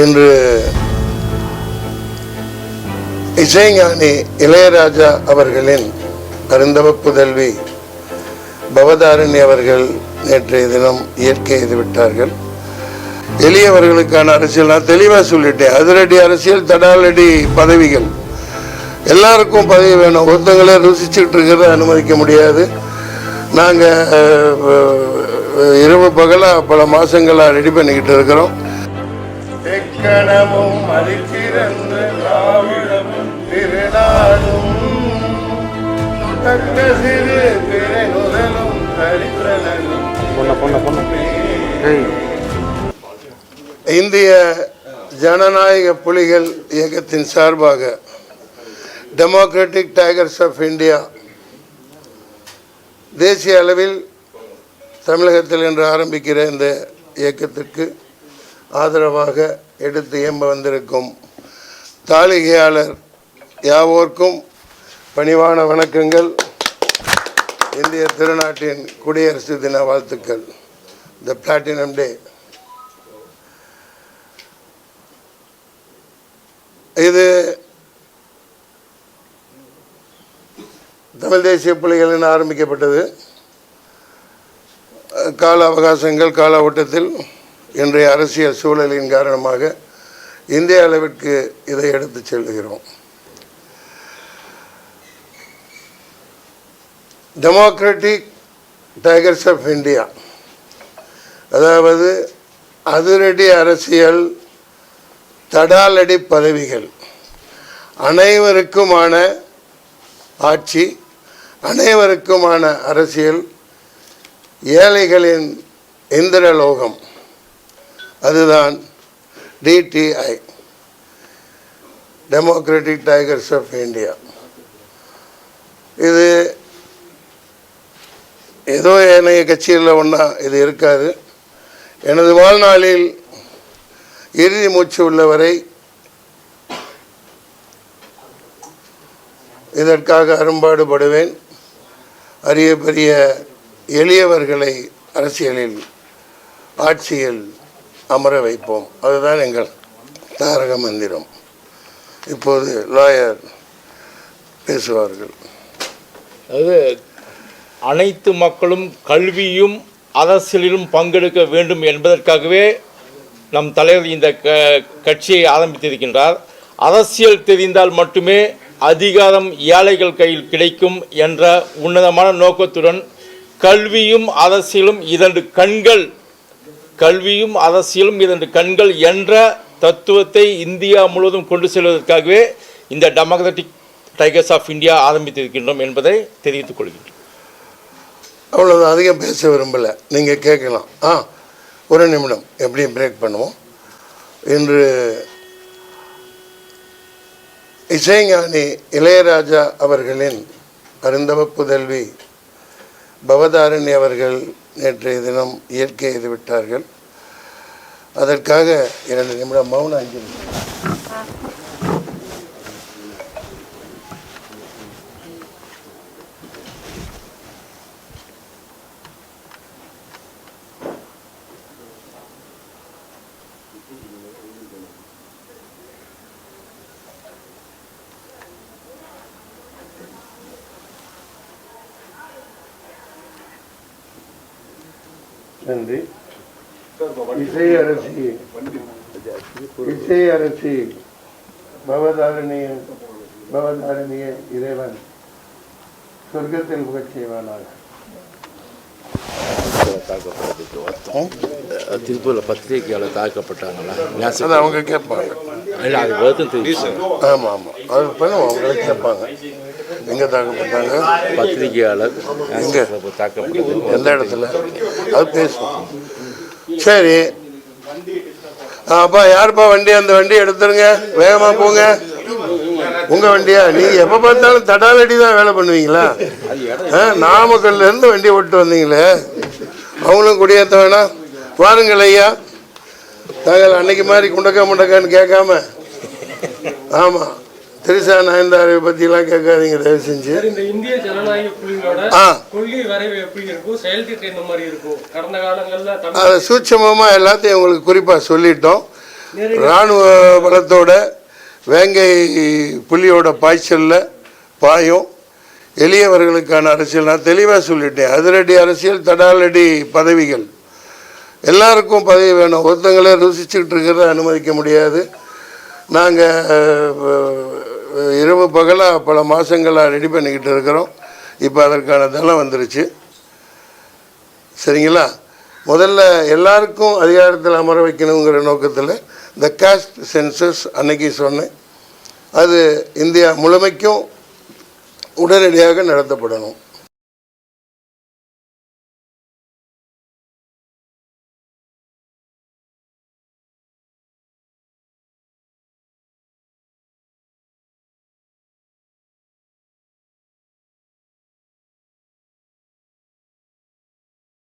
இன்று இசைஞானி இளையராஜா அவர்களின் அருந்தவ புதல்வி பவதாரணி அவர்கள் நேற்றைய தினம் இயற்கை எய்து விட்டார்கள். எளியவர்களுக்கான அரசியல் நான் தெளிவாக சொல்லிட்டேன். அதிரடி அரசியல் தடாலடி பதவிகள். எல்லாருக்கும் பதவி வேணும். ஒருத்தங்களே ருசிச்சுட்டு இருக்கிறத அனுமதிக்க முடியாது. நாங்கள் இரவு பகலாக பல மாதங்களாக ரெடி பண்ணிக்கிட்டு இருக்கிறோம். தெக்கணமும் மதித்திறந்த திராவிடமும் திருநாடும் தக்க சிறு தரித்திரனும். ஏய். இந்திய ஜனநாயக புலிகள் இயக்கத்தின் சார்பாக டெமோக்ராட்டிக் டைகர்ஸ் ஆஃப் இந்தியா தேசிய அளவில் தமிழகத்தில் இன்று ஆரம்பிக்கிற இந்த இயக்கத்திற்கு ஆதரவாக எடுத்து இயம்ப வந்திருக்கும் தாளிகையாளர் யாவோர்க்கும் பணிவான வணக்கங்கள். இந்திய திருநாட்டின் குடியரசு தின வாழ்த்துக்கள். த பிளாட்டினம் டே இது தமிழ் தேசிய புலிகளின் ஆரம்பிக்கப்பட்டது. கால அவகாசங்கள் கால ஓட்டத்தில் இன்றைய அரசியல் சூழலின் காரணமாக இந்திய அளவிற்கு இதை எடுத்துச் செல்கிறோம். டெமோக்ராட்டிக் டைகர்ஸ் ஆஃப் இந்தியா அதாவது அதிரடி அரசியல் தடாலடி பதவிகள் அனைவருக்குமான ஆட்சி அனைவருக்குமான அரசியல் ஏழைகளின் இந்திரலோகம். அதுதான் DTI democratic tigers of India இது ஏதோ ஏனைய கட்சிகளில் ஒன்றா இது இருக்காது. எனது வாழ்நாளில் இறுதி மூச்சு உள்ளவரை இதற்காக அரும்பாடுபடுவேன். அரிய பெரிய எளியவர்களை அரசியலில் ஆட்சியில் அமர வைப்போம். அதுதான் எங்கள் தாரக மந்திரம். இப்போது லாயர் பேசுவார்கள். அது அனைத்து மக்களும் கல்வியும் அரசியலிலும் பங்கெடுக்க வேண்டும் என்பதற்காகவே நம் தலைவர் இந்த க கட்சியை ஆரம்பித்திருக்கின்றார். அரசியல் தெரிந்தால் மட்டுமே அதிகாரம் ஏழைகள் கையில் கிடைக்கும் என்ற உன்னதமான நோக்கத்துடன் கல்வியும் அரசியலும் இரண்டு கண்கள் கல்வியும் அரசியலும் இரண்டு கண்கள் என்ற தத்துவத்தை இந்தியா முழுவதும் கொண்டு செல்வதற்காகவே இந்த டெமோக்ராட்டிக் டைகர்ஸ் ஆஃப் இந்தியா ஆரம்பித்திருக்கின்றோம் என்பதை தெரிவித்துக் கொள்கின்றோம். அவ்வளோ அதிகம் பேச விரும்பலை. நீங்கள் கேட்கலாம். ஆ ஒரு நிமிடம். எப்படியும் பிரேக் பண்ணுவோம்? இன்று இசைஞானி இளையராஜா அவர்களின் அருந்தவ புதல்வி பவதாரணி அவர்கள் நேற்றைய தினம் இயற்கை இது விட்டார்கள். அதற்காக இரண்டு நிமிடம் மௌன அஞ்சலி. நன்றி இசை அரசி இசை அரசி பவதாரணிய பவதாரணிய இறைவன் சொர்க்கத்தில் புகழ் செய்வானாக. திருப்பூரில் பத்திரிகையாளர் தாக்கப்பட்டாங்களா? அது அவங்க கேட்பாங்க. இல்லை அது வருத்தம் தெரிவிச்சு ஆமாம் ஆமாம் அது பண்ணுவோம் அவங்களே கேட்பாங்க. எங்கே தாக்கப்பட்டாங்க பத்திரிகையாளர் எங்க? தாக்கப்பட்டது எந்த இடத்துல? அது பேசுவோம். சரி. அப்பா யாருப்பா வண்டி? அந்த வண்டி எடுத்துருங்க. வேகமாக போங்க. உங்கள் வண்டியா? நீங்கள் எப்போ பார்த்தாலும் தடாலடி தான் வேலை பண்ணுவீங்களா? ஆ, நாமக்கல்ல இருந்து வண்டி ஓட்டு வந்தீங்களே. அவங்களும் குடியேற்ற வேணாம். வாருங்கள் ஐயா. நாங்கள் அன்னைக்கு மாதிரி குண்டக்கா முண்டக்கான்னு கேட்காம. ஆமாம் திரிசா நயன்தாரை பற்றிலாம் கேட்காதீங்க தயவு செஞ்சு இந்த இந்திய ஜனநாயக புலிகளோட. கொள்கை வரைவு எப்படி இருக்கும்? செயல் திட்டம் எந்த மாதிரி இருக்கும். கடந்த காலங்கள்ல அதை சூட்சமமாக எல்லாத்தையும் உங்களுக்கு குறிப்பாக சொல்லிட்டோம். இராணுவ பலத்தோட வேங்கை புலியோட பாய்ச்சலில் பாயும். எளியவர்களுக்கான அரசியல். நான் தெளிவாக சொல்லிட்டேன். அதிரடி அரசியல் தடாலடி பதவிகள். எல்லாருக்கும் பதவி வேணும். ஒருத்தங்களே ருசிச்சுக்கிட்டு இருக்கிறத அனுமதிக்க முடியாது. நாங்கள் இரவு பகலாக பல மாதங்களாக ரெடி பண்ணிக்கிட்டு இருக்கிறோம். இப்போ அதற்கான தளம் வந்துருச்சு. சரிங்களா? முதல்ல எல்லாருக்கும் அதிகாரத்தில் அமர வைக்கணுங்கிற நோக்கத்தில் இந்த காஸ்ட் சென்சஸ் அன்னைக்கு சொன்னேன். அது இந்தியா முழுமைக்கும் உடனடியாக நடத்தப்படணும்.